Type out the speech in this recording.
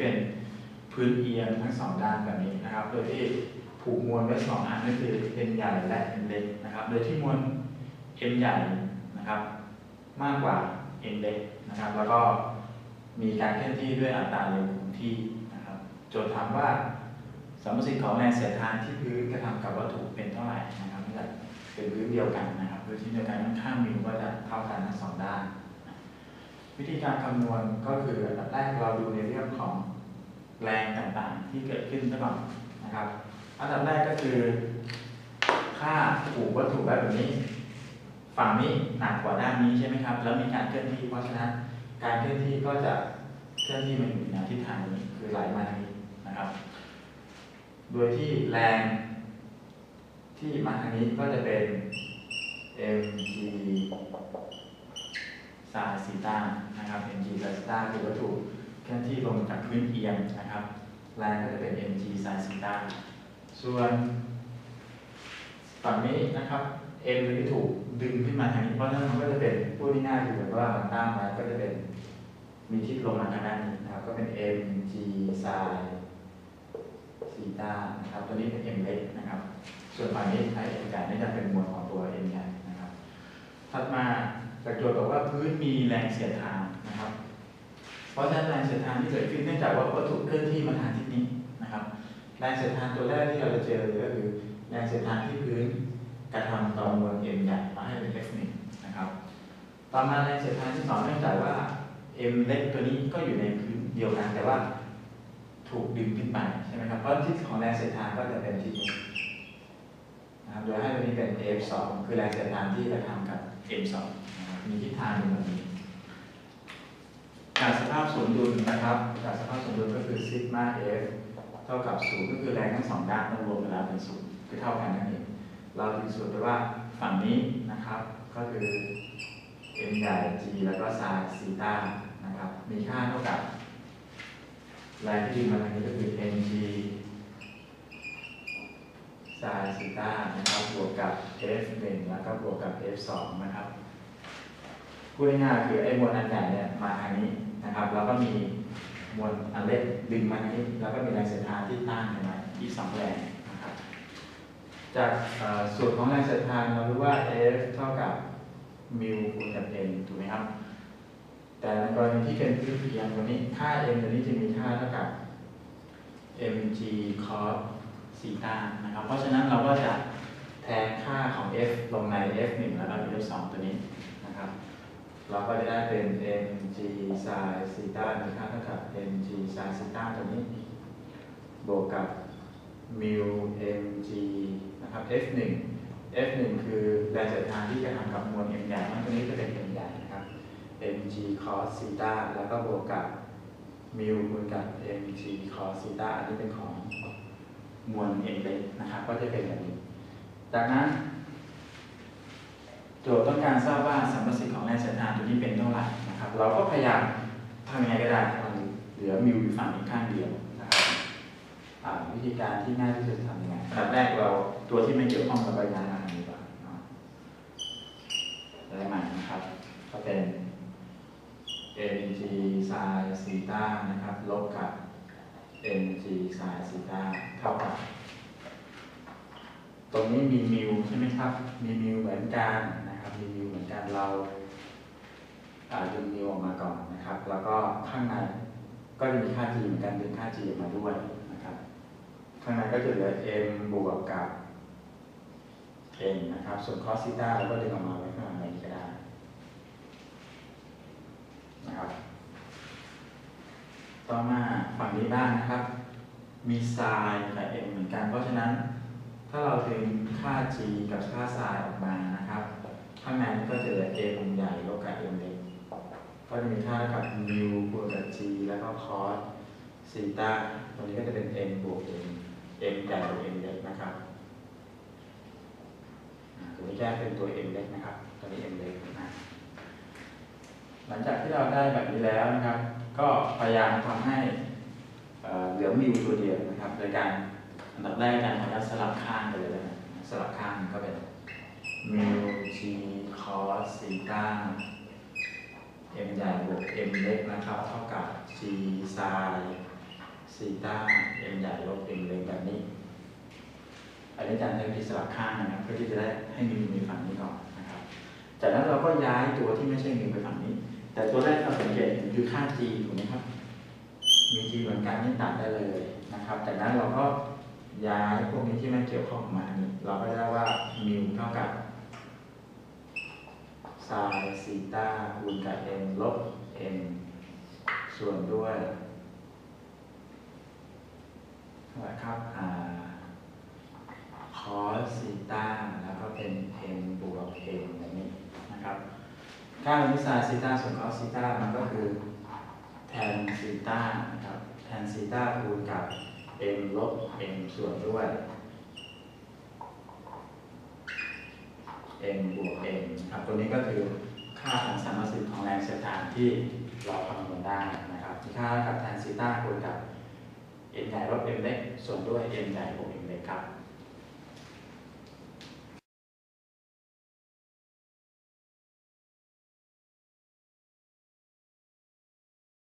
เป็นพื้นเอียงทั้งสองด้านแบบนี้นะครับ โดยที่ผูกมวลไว้สองอันก็คือ m ใหญ่และ m เล็กนะครับ โดยที่มวล m ใหญ่นะครับ มากกว่า m เล็กนะครับ แล้วก็มีการเคลื่อนที่ด้วยอัตราเร็วคงที่นะครับ โจทย์ถามว่าสมมติของแรงเสียดทานที่พื้นกระทำกับวัตถุเป็นเท่าไหร่นะครับเนื่องจากเป็นพื้นเดียวกันนะครับพื้นที่เดียวกันข้างมิวก็จะเท่ากันทั้งสองด้าน วิธีการคำนวณก็คืออันดับแรกเราดูในเรื่องของ แรงต่างๆ ที่เกิดขึ้นซะก่อนนะครับ อันดับแรกก็คือ ค่าผูกวัตถุแบบนี้ ฝั่งนี้หนักกว่าด้านนี้ใช่ไหมครับ แล้วมีการเคลื่อนที่เพราะฉะนั้นการเคลื่อนที่ก็จะเคลื่อนที่มาอยู่ในแนวทิศทางนี้คือไหลมาทางนี้นะครับ โดยที่แรงที่มาทางนี้ก็จะเป็น mg ซาซิต้านะครับ mg ซาซิต้าคือวัตถุ เคลื่อนที่ลงจากพื้นเอียงนะครับแรงก็จะเป็น mg ซาซิต้าส่วนฝั่งนี้นะครับ m ตัวนี้ถูกดึงขึ้นมาทางนี้เพราะฉะนั้นมันก็จะเป็นพูดง่ายๆคือเหมือนว่ามันตั้งไว้ก็จะเป็นมีทิศลงมาทางด้านนี้นะครับก็เป็น mg ไซซีต้านะครับตัวนี้เป็น m เล็กนะครับ ส่วนฝั่งนี้ใช้ m ใหญ่นี่จะเป็นมวลของตัว m ใหญ่นะครับถัดมาจากโจทย์บอกว่าพื้นมีแรงเสียดทานนะครับ ราะฉะนั้นแรงเสียดทานที่เกิดขึ้นเนื่องจากว่าวัตถุเคลื่อนที่มาทางทิศนี้นะครับ แรงเสียดทานตัวแรกที่เราจะเจอเลยก็คือแรงเสียดทานที่พื้นกระทำต่อมวล m ใหญ่มาให้เป็น f 1นะครับ ต่อมาแรงเสียดทานที่สองเนื่องจากว่า m เล็กตัวนี้ก็อยู่ในพื้นเดียวกันแต่ว่าถูกดึงขึ้นไปใช่ไหมครับเพราะทิศของแรงเสียดทานก็จะเป็นทิศนี้นะครับโดยให้ตัวนี้เป็น f 2 คือแรงเสียดทานที่กระทำกับ m 2 มีทิศทางเป็นแบบนี้ การสภาพสมดุลนะครับการสภาพสมดุลก็คือซิกมา f เท่ากับศูนย์ก็คือแรงทั้งสองด้านต้องรวมเวลาเป็นศูนย์คือเท่ากันนั่นเองเราถึงสูตรไปว่าฝั่งนี้นะครับ ก็คือ m ใหญ่ g แล้วก็ sin ซีตานะครับ มีค่าเท่ากับแรงที่ดึงมาทางนี้ก็คือ mg sin ซีตานะครับบวกกับ f 1 แล้วก็บวกกับ f 2 นะครับพูดง่ายๆคือไอ้มวลอันใหญ่เนี่ยมาทางนี้ แล้วก็มีมวลอันเล็กดึงมานี้แล้วก็มีแรงเสียดทานที่ต้านกันมาอีกสองแรงนะครับจากสูตรของแรงเสียดทานเรารู้ว่า F เท่ากับมิวคูณกับ n ถูกไหมครับ แต่ในกรณีที่เป็นพื้นเพียงตัวนี้ค่า m ตัวนี้จะมีค่าเท่ากับ mg cos ซีตานะครับ เพราะฉะนั้นเราก็จะแทนค่าของ f ลงใน f 1แล้วก็ f 2ตัวนี้นะครับ เราก็จะได้เป็น mg sin ซีตามีค่าเท่ากับ mg sin ซีตาตัวนี้ บวกกับมิว mg นะครับ f 1 f 1 คือแรงเสียดทานที่จะทำกับมวล m ใหญ่มันตัวนี้จะเป็น m ใหญ่นะครับ mg cos ซีตาแล้วก็บวกกับมิวคูณกับ mg cos ซีตาอันนี้เป็นของมวล m เล็กนะครับ ก็จะเป็นแบบนี้ จากนั้น โจทย์ต้องการทราบว่าสัมประสิทธิ์ของแรงเสียดทานตัวนี้เป็นเท่าไหร่นะครับ เราก็พยายามทำยังไงก็ได้มันเหลือมิวอยู่ฝั่งนี้ข้างเดียวนะครับวิธีการที่ง่ายที่สุดทำยังไงอันดับแรกเราตัวที่ไม่เกี่ยวข้องกับใบงานมาทำดีกว่าได้ใหมนะครับ ก็เป็น mg sin ซีตานะครับ ลบกับ mg sin ซีตาเท่ากับ ตรงนี้มีมิวใช่ไหมครับ มีมิวเหมือนกันนะครับ มีมิวเหมือนกันเราดึงมิวออกมาก่อนนะครับ แล้วก็ข้างในก็จะมีค่า g เหมือนกันดึงค่า g ออกมาด้วยนะครับ ข้างในก็จะเหลือ m บวกกับ n นะครับ ส่วน cos ซีตาเราก็ดึงออกมาไว้ข้างหลังนี้ก็ได้นะครับ ต่อมาฝั่งนี้บ้างนะครับ มี sin กับ m เหมือนกัน เพราะฉะนั้น ถ้าเราดึงค่า g กับค่า sin ออกมานะครับ ข้างในก็จะเหลือ m ใหญ่ลบกับ m เล็กก็จะมีค่าเท่ากับ mu บวกกับ g แล้วก็ cos ซีตาตรงนี้ก็จะเป็น m บวก m m ใหญ่บวก m เล็กนะครับตัวนี้แยกเป็นตัว m เล็กนะครับ ตัวนี้ m เล็กนะหลังจากที่เราได้แบบนี้แล้วนะครับ ก็พยายามทำให้เหลือมิวตัวเดียวนะครับ โดยการ อันดับแรกการทำสลับข้างไปเลยนะสลับข้างก็เป็นมิว g cos ซีต้า m ใหญ่บวก m เล็กนะครับ เท่ากับ g sin ซีต้า m ใหญ่ลบ m เล็กแบบนี้อันนี้อาจารย์ใช้วิธีสลับข้างนะครับเพื่อที่จะได้ให้มิวมีฝั่งนี้ก่อนนะครับจากนั้นเราก็ย้ายตัวที่ไม่ใช่มิวไปฝั่งนี้ แต่ตัวแรกเราสังเกตเห็นคือค่า g ถูกไหมครับมี g เหมือนกันนี่ตัดได้เลยนะครับ จากนั้นเราก็ ย้ายพวกนี้ที่ไม่เกี่ยวข้องมานี่เราก็ได้ว่ามิวเท่ากับไซน์ซีตาคูณกับ m ลบ m ส่วนด้วยเท่าไหร่ครับอ่า cos ซีตาแล้วก็เป็น m บวก m แบบนี้นะครับค่าของไซน์ซีตาส่วน cos ซีตามันก็คือแทนซีตานะครับแทนซีตาคูณกับ เอ็มลบเอ็มส่วนด้วย m บวก m ครับตัวนี้ก็คือค่าของสามสิบของแรงเสียดทานที่เราคำนวณได้นะครับค่ากับแทนซีต้าคูณกับ m ใหญ่ลบ m เล็กส่วนด้วย m ใหญ่บวก m เล็กครับ